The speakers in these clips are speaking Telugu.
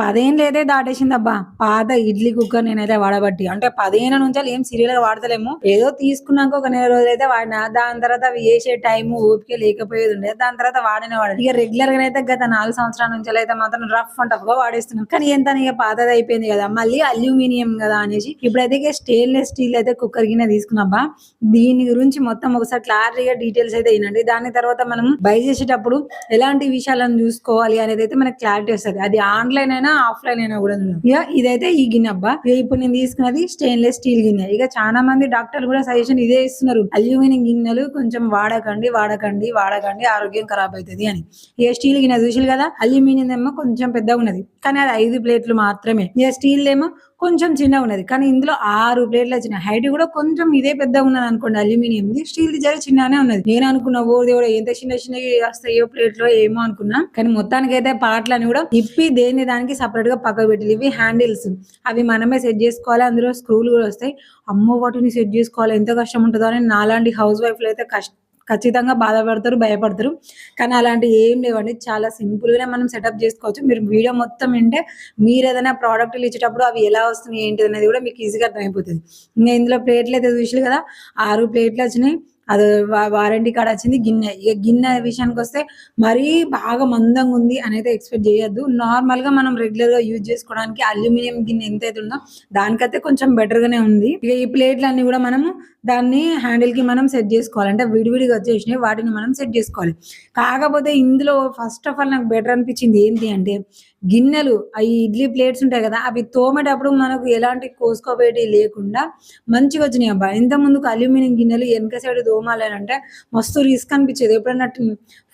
పదేళ్ళు అయితే దాటేసిందబ్బా. పాత ఇడ్లీ కుక్కర్ నేనైతే వాడబట్టి. అంటే పదిహేను నుంచి ఏం సీరియల్గా వాడతలేము. ఏదో తీసుకున్నాక ఒక నెల రోజులు అయితే వాడినా. దాని తర్వాత అవి వేసే టైం ఓపిక లేకపోయేది ఉండే. దాని తర్వాత వాడిన వాడు ఇక రెగ్యులర్గా అయితే గత నాలుగు సంవత్సరాల నుంచి అయితే మాత్రం రఫ్ అండ్ టఫ్గా వాడేస్తున్నాం కానీ ఎంత ఇక పాతది అయిపోయింది కదా. మళ్ళీ అల్యూమినియం కదా అనేసి. ఇప్పుడైతే ఇక స్టెయిన్లెస్ స్టీల్ అయితే కుక్కర్ గిన్నె తీసుకున్నాబ్బా. దీని గురించి మొత్తం ఒకసారి క్లారిటీగా డీటెయిల్స్ అయితే వినండి. దాని తర్వాత మనం బై చేసేటప్పుడు ఎలాంటి విషయాలను చూసుకోవాలి అనేది అయితే మనకి క్లారిటీ వస్తుంది. అది ఆన్లైన్ అయినా ఆఫ్లైన్ అయినా కూడా ఇక ఇదైతే ఈ గిన్నె అబ్బా ఇప్పుడు నేను తీసుకున్నది స్టెయిన్లెస్ స్టీల్ గిన్నె. ఇక చాలా మంది డాక్టర్లు కూడా సజెషన్ ఇదే ఇస్తున్నారు. అల్యూమినియం గిన్నెలు కొంచెం వాడకండి వాడకండి వాడకండి ఆరోగ్యం ఖరాబ్ అవుతుంది అని. ఇక స్టీల్ గిన్నె చూసారు కదా అల్యూమినియం ఏమో కొంచెం పెద్దగా ఉన్నది కానీ అది ఐదు ప్లేట్లు మాత్రమే. ఇక స్టీల్ ఏమో కొంచెం చిన్నగా ఉన్నది. కానీ ఇందులో ఆరు ప్లేట్లు వచ్చినాయి హైట్ కూడా కొంచెం ఇదే పెద్దగా ఉన్నది అనుకోండి అల్యూమినియం. స్టీల్ జర చిన్నగానే ఉన్నది. నేను అనుకున్న ఓ దేవుడు ఎంత చిన్న చిన్నవి వస్తాయో ప్లేట్లో ఏమో అనుకున్నా. కానీ మొత్తానికి అయితే పాటలని కూడా ఇప్పి దేని దానికి సపరేట్గా పక్క పెట్టాలి ఇవి హ్యాండిల్స్ అవి మనమే సెట్ చేసుకోవాలి. అందులో స్క్రూలు కూడా వస్తాయి. అమ్మో వాటిని సెట్ చేసుకోవాలి. ఎంత కష్టం ఉంటుందో అని నాలాంటి హౌస్ వైఫ్లు అయితే కష్టం ఖచ్చితంగా బాధపడతారు భయపడతారు. కానీ అలాంటి ఏం లేవండి. చాలా సింపుల్గానే మనం సెటప్ చేసుకోవచ్చు. మీరు వీడియో మొత్తం వింటే మీరు ఏదైనా ప్రోడక్ట్లు ఇచ్చేటప్పుడు అవి ఎలా వస్తున్నాయి ఏంటి అనేది కూడా మీకు ఈజీగా అర్థమైపోతుంది. ఇంకా ఇందులో ప్లేట్లు అయితే చూసారు కదా ఆరు ప్లేట్లు వచ్చినాయి. అది వారంటీ కార్డ్ వచ్చింది. గిన్నె ఇక గిన్నె విషయానికి వస్తే మరీ బాగా మందంగా ఉంది అని అయితే ఎక్స్పెక్ట్ చేయొద్దు. నార్మల్గా మనం రెగ్యులర్గా యూజ్ చేసుకోవడానికి అల్యూమినియం గిన్నె ఎంత అయితే ఉందో దానికైతే కొంచెం బెటర్ గానే ఉంది. ఇక ఈ ప్లేట్లన్నీ కూడా మనము దాన్ని హ్యాండిల్కి మనం సెట్ చేసుకోవాలి. అంటే విడివిడిగా వచ్చేసినాయి వాటిని మనం సెట్ చేసుకోవాలి. కాకపోతే ఇందులో ఫస్ట్ ఆఫ్ ఆల్ నాకు బెటర్ అనిపించింది ఏంటి అంటే గిన్నెలు అవి ఇడ్లీ ప్లేట్స్ ఉంటాయి కదా అవి తోమేటప్పుడు మనకు ఎలాంటి కోసుకోబేటి లేకుండా మంచిగా వచ్చినాయి అబ్బా. ఇంతకుముందుకు అల్యూమినియం గిన్నెలు వెనక సైడ్ తోమాలి అంటే మస్తు రిస్క్ అనిపించేది. ఎప్పుడన్నా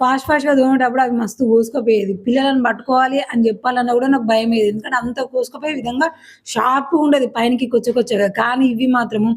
ఫాస్ట్ ఫాస్ట్గా తోమేటప్పుడు అవి మస్తు కోసుకుపోయేది. పిల్లలను పట్టుకోవాలి అని చెప్పాలన్నా కూడా నాకు భయం అయ్యేది ఎందుకంటే అంత కోసుకుపోయే విధంగా షార్ప్ ఉండేది పైనకి కొచ్చకొచ్చగా కానీ ఇవి మాత్రము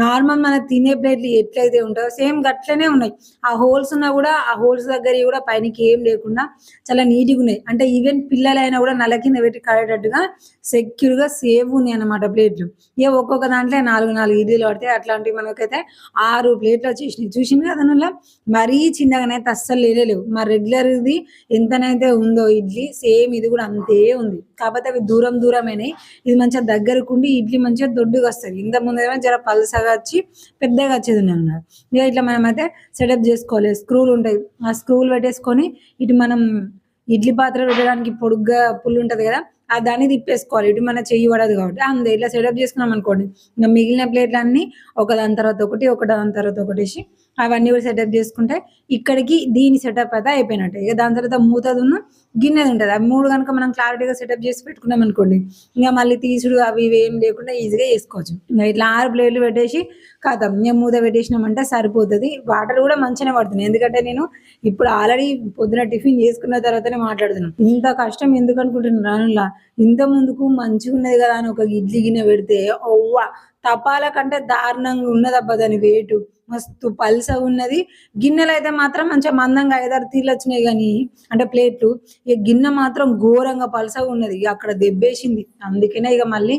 నార్మల్ మన తినే ప్లేట్లు ఎట్లయితే ఉంటాయో సేమ్ గట్లనే ఉన్నాయి. ఆ హోల్స్ ఉన్నా కూడా ఆ హోల్స్ దగ్గర కూడా పైనకి ఏం లేకుండా చాలా నీట్గా ఉన్నాయి. అంటే ఈవెన్ పిల్లలైనా కూడా నల్ల కింద పెట్టి కడేటట్టుగా సెక్యూర్గా సేవ్ ఉన్నాయి అన్నమాట ప్లేట్లు ఏ ఒక్కొక్క దాంట్లో నాలుగు నాలుగు ఇడ్లీలు పడితే అట్లాంటివి మనకైతే ఆరు ప్లేట్లు వచ్చేసినాయి చూసింది కదా దానివల్ల మరీ చిన్నగానైతే అస్సలు లేలేవు మా రెగ్యులర్ ఇది ఎంతనైతే ఉందో ఇడ్లీ సేమ్ ఇది కూడా అంతే ఉంది. కాకపోతే అవి దూరం దూరమైనాయి. ఇది మంచిగా దగ్గరకు ఉండి ఇడ్లీ మంచిగా దొడ్డుగా వస్తుంది. ఇంత ముందు జర పలసగా వచ్చి పెద్దగా వచ్చేది ఉన్నాయి అన్నారు ఇక ఇట్లా మనమైతే సెటప్ చేసుకోవాలి. స్క్రూలు ఉంటాయి. ఆ స్క్రూలు పెట్టేసుకొని ఇటు మనం ఇడ్లీ పాత్ర పెట్టడానికి పొడుగ్గా పుల్లు ఉంటుంది కదా? దాన్ని తిప్పేసుకోవాలి. ఇటు మన చెయ్యి పడదు కాబట్టి అంతే. ఇట్లా సెటప్ చేసుకున్నాం అనుకోండి. ఇంకా మిగిలిన ప్లేట్లు అన్ని ఒక దాని తర్వాత ఒకటి ఒక దాని తర్వాత ఒకటి అవన్నీ కూడా సెటప్ చేసుకుంటే ఇక్కడికి దీని సెటప్ అయితే అయిపోయినట్టు. ఇక దాని తర్వాత మూతది ఉన్న గిన్నెది ఉంటుంది అవి మూడు కనుక మనం క్లారిటీగా సెటప్ చేసి పెట్టుకున్నాం అనుకోండి ఇంకా మళ్ళీ తీసుడు అవి ఇవి ఏం లేకుండా ఈజీగా చేసుకోవచ్చు. ఇంకా ఇట్లా ఆరు ప్లేట్లు పెట్టేసి కాదాం ఇంకా మూత పెట్టేసినామంటే సరిపోతుంది. వాటర్ కూడా మంచిగానే పడుతుంది ఎందుకంటే నేను ఇప్పుడు ఆల్రెడీ పొద్దున టిఫిన్ చేసుకున్న తర్వాతనే మాట్లాడుతున్నాను. ఇంత కష్టం ఎందుకు అనుకుంటున్నాను? ఇంత ముందుకు మంచిగా ఉన్నది కదా అని ఒక ఇడ్లీ గిన్నె పెడితే ఒవ్వ తపాల కంటే దారుణంగా ఉన్నదబ్బా దాని వేటు మస్తు పల్స ఉన్నది. గిన్నెలు అయితే మాత్రం మంచిగా మందంగా ఐదారు తీర్లు వచ్చినాయి కానీ అంటే ప్లేట్లు ఇక గిన్నె మాత్రం ఘోరంగా పలసగా ఉన్నది. ఇక అక్కడ దెబ్బేసింది. అందుకనే ఇక మళ్ళీ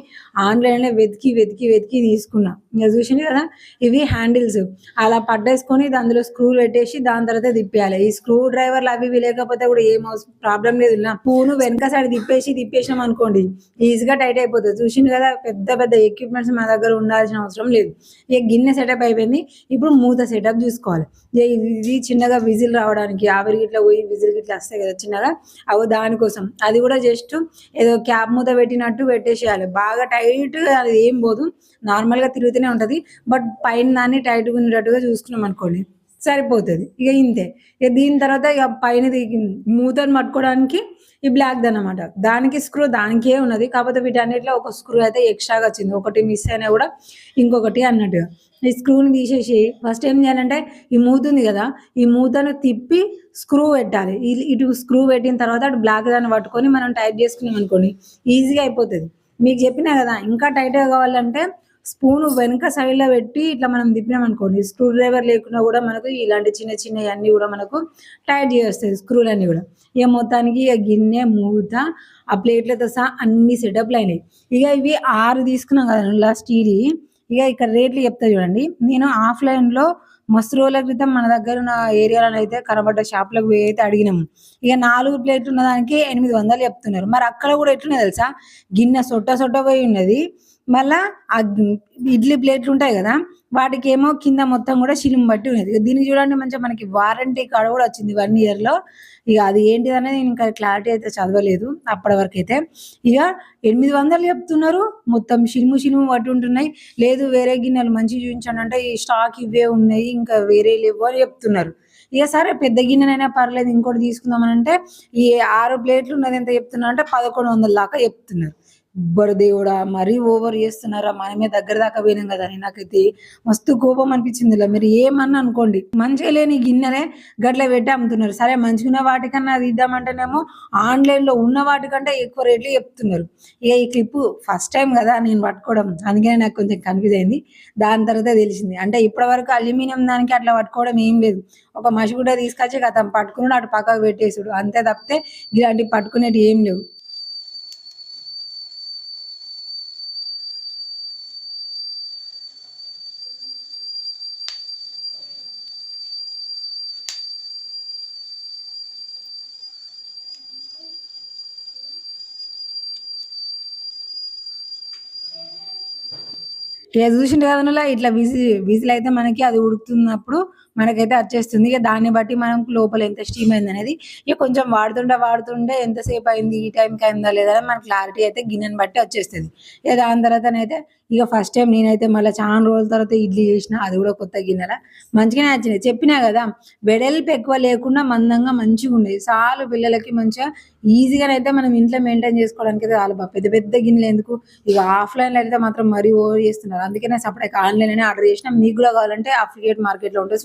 ఆన్లైన్లో వెతికి వెతికి వెతికి తీసుకున్నా. ఇక చూసింది కదా ఇవి హ్యాండిల్స్. అలా పట్టేసుకొని అందులో స్క్రూ పెట్టేసి దాని తర్వాత తిప్పేయాలి. ఈ స్క్రూ డ్రైవర్లు అవి ఇవి లేకపోతే కూడా ఏం ప్రాబ్లం లేదు. ఇలా పూను వెనక సైడ్ తిప్పేసి తిప్పేసినాం అనుకోండి ఈజీగా టైట్ అయిపోతుంది. చూసింది కదా పెద్ద పెద్ద ఎక్విప్మెంట్స్ మా దగ్గర ఉండాల్సిన అవసరం లేదు. ఇక గిన్నె సెటప్ అయిపోయింది. ఇప్పుడు మూత సెటప్ చూసుకోవాలి ఇది చిన్నగా విజిల్ రావడానికి ఆవిరి గిట్ల పోయి విజిల్ గిట్ల వస్తాయి కదా చిన్నగా అవి దానికోసం. అది కూడా జస్ట్ ఏదో క్యాప్ మూత పెట్టినట్టు పెట్టేసేయాలి. బాగా టైట్ అది ఏం పోదు. నార్మల్గా తిరుగుతూనే ఉంటుంది. బట్ పైన దాన్ని టైట్గా ఉండేటట్టుగా చూసుకున్నాం అనుకోండి సరిపోతుంది. ఇక ఇంతే. ఇక దీని తర్వాత ఇక పైన మూతను పట్టుకోవడానికి ఈ బ్లాక్ అనమాట దానికి స్క్రూ దానికే ఉన్నది. కాకపోతే వీటన్నిటిలో ఒక స్క్రూ అయితే ఎక్స్ట్రాగా వచ్చింది. ఒకటి మిస్ అయినా కూడా ఇంకొకటి అన్నట్టుగా ఈ స్క్రూని తీసేసి ఫస్ట్ ఏం చేయాలంటే ఈ మూత ఉంది కదా ఈ మూతను తిప్పి స్క్రూ పెట్టాలి. ఇటు స్క్రూ పెట్టిన తర్వాత అటు బ్లాక్ దాన్ని పట్టుకొని మనం టైట్ చేసుకున్నాం అనుకోండి ఈజీగా అయిపోతుంది. మీకు చెప్పినా కదా ఇంకా టైట్గా కావాలంటే స్పూన్ వెనుక సైడ్లో పెట్టి ఇట్లా మనం తిప్పినాం అనుకోండి. స్క్రూ డ్రైవర్ లేకుండా కూడా మనకు ఇలాంటి చిన్న చిన్న అన్నీ కూడా మనకు టైట్ చేస్తాయి స్క్రూలన్నీ కూడా. ఇక మొత్తానికి ఇక గిన్నె మూత ఆ ప్లేట్లతో సహా అన్ని సెటప్లు అయినాయి. ఇక ఇవి ఆరు తీసుకున్నాం కదా లాస్ట్ స్టీల్ ఇక ఇక్కడ రేట్లు చెప్తా చూడండి. నేను ఆఫ్లైన్లో మస్తు రోజుల క్రితం మన దగ్గర ఉన్న ఏరియాలో అయితే కనబడ్డ షాప్లకు పోయి అయితే అడిగినాము ఇక నాలుగు ప్లేట్లు ఉన్న దానికి ఎనిమిది వందలు చెప్తున్నారు. మరి అక్కడ కూడా ఎట్లున్నాయి తెలుసా? గిన్నె సొట్ట సొట్ట పోయి ఉన్నది. మళ్ళా ఆ ఇడ్లీ ప్లేట్లు ఉంటాయి కదా వాటికి ఏమో కింద మొత్తం కూడా శిలుం బట్టి ఉన్నది. ఇక దీనికి చూడండి మంచిగా మనకి వారంటీ కార్డు కూడా వచ్చింది వన్ ఇయర్లో. ఇక అది ఏంటిది అనేది నేను ఇంకా క్లారిటీ అయితే చదవలేదు అప్పటి వరకు అయితే. ఇక ఎనిమిది వందలు చెప్తున్నారు మొత్తం శిలుము శిలుము పట్టి ఉంటున్నాయి. లేదు వేరే గిన్నెలు మంచి చూపించండి అంటే ఈ స్టాక్ ఇవే ఉన్నాయి ఇంకా వేరే లేవు అని చెప్తున్నారు. ఇక సరే పెద్ద గిన్నెనైనా పర్లేదు ఇంకోటి తీసుకుందామని అంటే ఈ ఆరు ప్లేట్లు ఉన్నది ఎంత చెప్తున్నారు అంటే పదకొండు వందల దాకా చెప్తున్నారు. దేవుడా మరీ ఓవర్ చేస్తున్నారా? మనమే దగ్గర దాకా పోయినాం కదా అని నాకైతే మస్తు కోపం అనిపించింది ఇలా. మీరు ఏమన్నా అనుకోండి మంచిగా లేని గిన్నెలే గట్ల పెట్టి అమ్ముతున్నారు. సరే మంచిగా వాటికన్నా అది ఇద్దామంటేనేమో ఆన్లైన్లో ఉన్న వాటికంటే ఎక్కువ రేట్లు చెప్తున్నారు. ఇక ఈ క్లిప్ ఫస్ట్ టైం కదా నేను పట్టుకోవడం. అందుకనే నాకు కొంచెం కన్ఫ్యూజ్ అయింది. దాని తర్వాత తెలిసింది. అంటే ఇప్పటివరకు అల్యూమినియం దానికి అట్లా పట్టుకోవడం ఏం లేదు. ఒక మసిగుడ్డ తీసుకొచ్చి అతను పట్టుకున్నాడు అటు పక్కకు పెట్టేసుడు. అంతే తప్పితే ఇలాంటివి పట్టుకునేటి ఏం లేవు. ఇక చూసిండు కదా ఇట్లా విజి విజిల్ అయితే మనకి అది ఉడుకుతున్నప్పుడు మనకైతే వచ్చేస్తుంది ఇక దాన్ని బట్టి మనం లోపల ఎంత స్టీమ్ అయింది అనేది ఇక కొంచెం వాడుతుండే వాడుతుండే ఎంతసేపు అయింది? ఈ టైంకి అయిందా లేదా అని మన క్లారిటీ అయితే గిన్నెని బట్టి వచ్చేస్తుంది. ఇక దాని తర్వాతనైతే ఇక ఫస్ట్ టైం నేనైతే మళ్ళీ చాలా రోజుల తర్వాత ఇడ్లీ చేసిన. అది కూడా కొత్త గిన్నెల. మంచిగానే వచ్చింది చెప్పినా కదా వెడల్పు ఎక్కువ లేకుండా మందంగా మంచిగా ఉండేది. చాలు పిల్లలకి మంచిగా ఈజీగానైతే మనం ఇంట్లో మెయింటైన్ చేసుకోవడానికి అయితే చాలా బాగా పెద్ద పెద్ద గిన్నెలు ఎందుకు? ఇక ఆఫ్లైన్లో అయితే మాత్రం మరీ ఓవర్ చేస్తున్నారు. అందుకే నేను సపరేట్ ఆన్లైన్ ఆర్డర్ చేసిన. మీకు కూడా కావాలంటే అఫిలియేట్ మార్కెట్లో ఉంటుంది.